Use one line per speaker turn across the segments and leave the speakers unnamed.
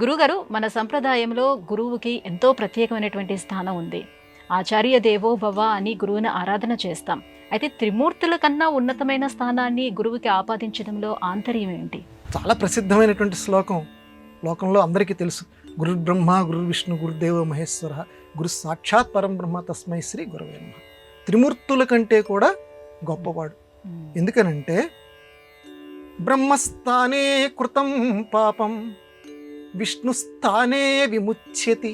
గురుగారు మన సంప్రదాయంలో గురువుకి ఎంతో ప్రత్యేకమైనటువంటి స్థానం ఉంది ఆచార్య దేవో భవ అని గురువుని ఆరాధన చేస్తాం అయితే త్రిమూర్తుల కన్నా ఉన్నతమైన స్థానాన్ని గురువుకి ఆపాదించడంలో ఆంతర్యం ఏంటి
చాలా ప్రసిద్ధమైనటువంటి శ్లోకం లోకంలో అందరికీ తెలుసు గురు బ్రహ్మ గురు విష్ణు గురుదేవ మహేశ్వర గురు సాక్షాత్ పరం బ్రహ్మ తస్మై శ్రీ గురువే నమ త్రిమూర్తుల కంటే కూడా గొప్పవాడు hmm. ఎందుకనంటే బ్రహ్మస్థానే కృతం పాపం విష్ణుస్థానే విముచ్యతి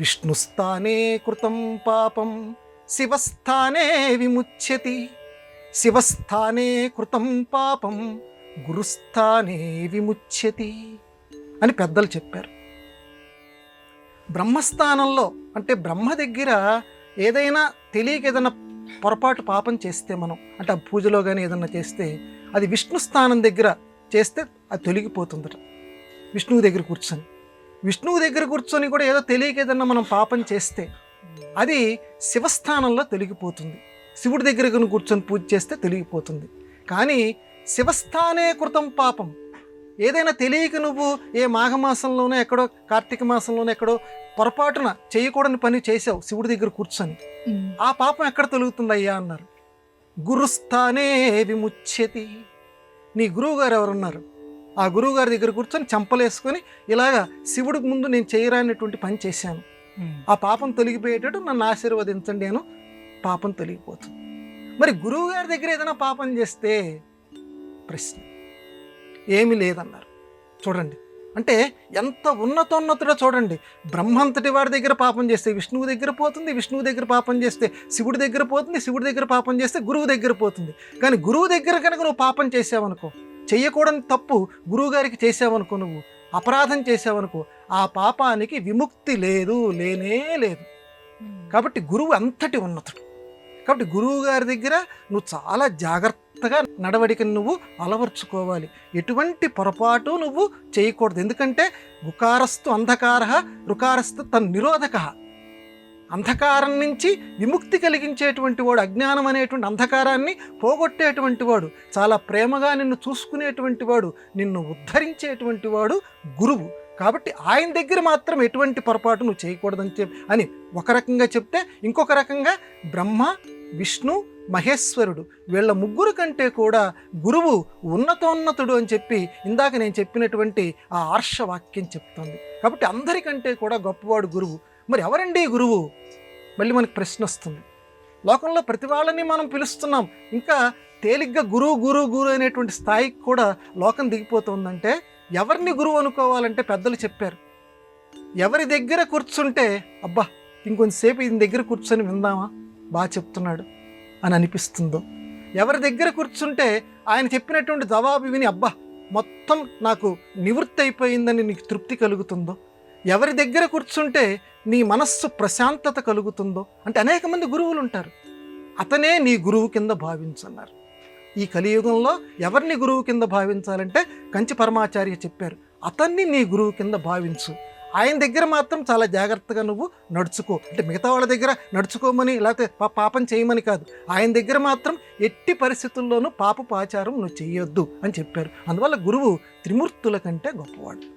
విష్ణుస్థానే కృతం పాపం శివస్థానే విముచ్యతి శివస్థానే కృతం పాపం గురుస్థానే విముచ్యతి అని పెద్దలు చెప్పారు బ్రహ్మస్థానంలో అంటే బ్రహ్మ దగ్గర ఏదైనా తెలియక ఏదైనా పొరపాటు పాపం చేస్తే మనం అంటే ఆ పూజలో కానీ ఏదన్నా చేస్తే అది విష్ణు స్థానం దగ్గర చేస్తే అది తొలగిపోతుందట విష్ణువు దగ్గర కూర్చొని విష్ణువు దగ్గర కూర్చొని కూడా ఏదో తెలియక ఏదన్నా మనం పాపం చేస్తే అది శివస్థానంలో తొలగిపోతుంది శివుడి దగ్గర కూర్చొని పూజ చేస్తే తొలగిపోతుంది కానీ శివస్థానే కృతం పాపం ఏదైనా తెలియక నువ్వు ఏ మాఘమాసంలోనో ఎక్కడో కార్తీక మాసంలోనో ఎక్కడో పొరపాటున చేయకూడని పని చేసావు శివుడి దగ్గర కూర్చొని ఆ పాపం ఎక్కడ తొలుగుతుంది అయ్యా అన్నారు గురుస్థానే విముచ్చతి నీ గురువు గారు ఎవరున్నారు ఆ గురువుగారి దగ్గర కూర్చొని చంపలేసుకొని ఇలాగా శివుడికి ముందు నేను చేయరానటువంటి పని చేశాను ఆ పాపం తొలగిపోయేటట్టు నన్ను ఆశీర్వదించండి నేను పాపం తొలగిపోతుంది మరి గురువు గారి దగ్గర ఏదైనా పాపం చేస్తే ప్రశ్న ఏమి లేదన్నారు చూడండి అంటే ఎంత ఉన్నతోన్నతుడో చూడండి బ్రహ్మంతటి వాడి దగ్గర పాపం చేస్తే విష్ణువు దగ్గర పోతుంది విష్ణువు దగ్గర పాపం చేస్తే శివుడి దగ్గర పోతుంది శివుడి దగ్గర పాపం చేస్తే గురువు దగ్గర పోతుంది కానీ గురువు దగ్గర కనుక నువ్వు పాపం చేసావనుకో చేయకూడని తప్పు గురువుగారికి చేసావనుకో నువ్వు అపరాధం చేసావనుకో ఆ పాపానికి విముక్తి లేదు లేనే లేదు కాబట్టి గురువు అంతటి ఉన్నతుడు కాబట్టి గురువు గారి దగ్గర నువ్వు చాలా జాగ్రత్తగా నడవడికను నువ్వు అలవర్చుకోవాలి ఎటువంటి పొరపాటు నువ్వు చేయకూడదు ఎందుకంటే గుకారస్తు అంధకార రుకారస్తు తన్ నిరోధక అంధకారం నుంచి విముక్తి కలిగించేటువంటి వాడు అజ్ఞానం అనేటువంటి అంధకారాన్ని పోగొట్టేటువంటి వాడు చాలా ప్రేమగా నిన్ను చూసుకునేటువంటి వాడు నిన్ను ఉద్ధరించేటువంటి వాడు గురువు కాబట్టి ఆయన దగ్గర మాత్రం ఎటువంటి పొరపాటు నువ్వు చేయకూడదని చెప్పి అని ఒక రకంగా చెప్తే ఇంకొక రకంగా బ్రహ్మ విష్ణు మహేశ్వరుడు వీళ్ళ ముగ్గురు కంటే కూడా గురువు ఉన్నతోన్నతుడు అని చెప్పి ఇందాక నేను చెప్పినటువంటి ఆ ఆర్షవాక్యం చెప్తుంది కాబట్టి అందరికంటే కూడా గొప్పవాడు గురువు మరి ఎవరండి గురువు మళ్ళీ మనకి ప్రశ్న వస్తుంది లోకంలో ప్రతి వాళ్ళని మనం పిలుస్తున్నాం ఇంకా తేలిగ్గా గురువు గురువు గురువు అనేటువంటి స్థాయికి కూడా లోకం దిగిపోతుందంటే ఎవరిని గురువు అనుకోవాలంటే పెద్దలు చెప్పారు ఎవరి దగ్గర కూర్చుంటే అబ్బా ఇంకొంతసేపు ఈయన దగ్గర కూర్చొని విందామా బాగా చెప్తున్నాడు అని అనిపిస్తుందో ఎవరి దగ్గర కూర్చుంటే ఆయన చెప్పినటువంటి జవాబు విని అబ్బా మొత్తం నాకు నివృత్తి అయిపోయిందని నీకు తృప్తి కలుగుతుందో ఎవరి దగ్గర కూర్చుంటే నీ మనస్సు ప్రశాంతత కలుగుతుందో అంటే అనేక మంది గురువులు ఉంటారు అతనే నీ గురువు కింద భావించన్నారు ఈ కలియుగంలో ఎవరిని గురువు కింద భావించాలంటే కంచి పరమాచార్య చెప్పారు అతన్ని నీ గురువు కింద భావించు ఆయన దగ్గర మాత్రం చాలా జాగ్రత్తగా నువ్వు నడుచుకో అంటే మిగతా వాళ్ళ దగ్గర నడుచుకోమని లేకపోతే పాపం చేయమని కాదు ఆయన దగ్గర మాత్రం ఎట్టి పరిస్థితుల్లోనూ పాపపు ఆచారం నువ్వు చేయొద్దు అని చెప్పారు అందువల్ల గురువు త్రిమూర్తుల కంటే గొప్పవాడు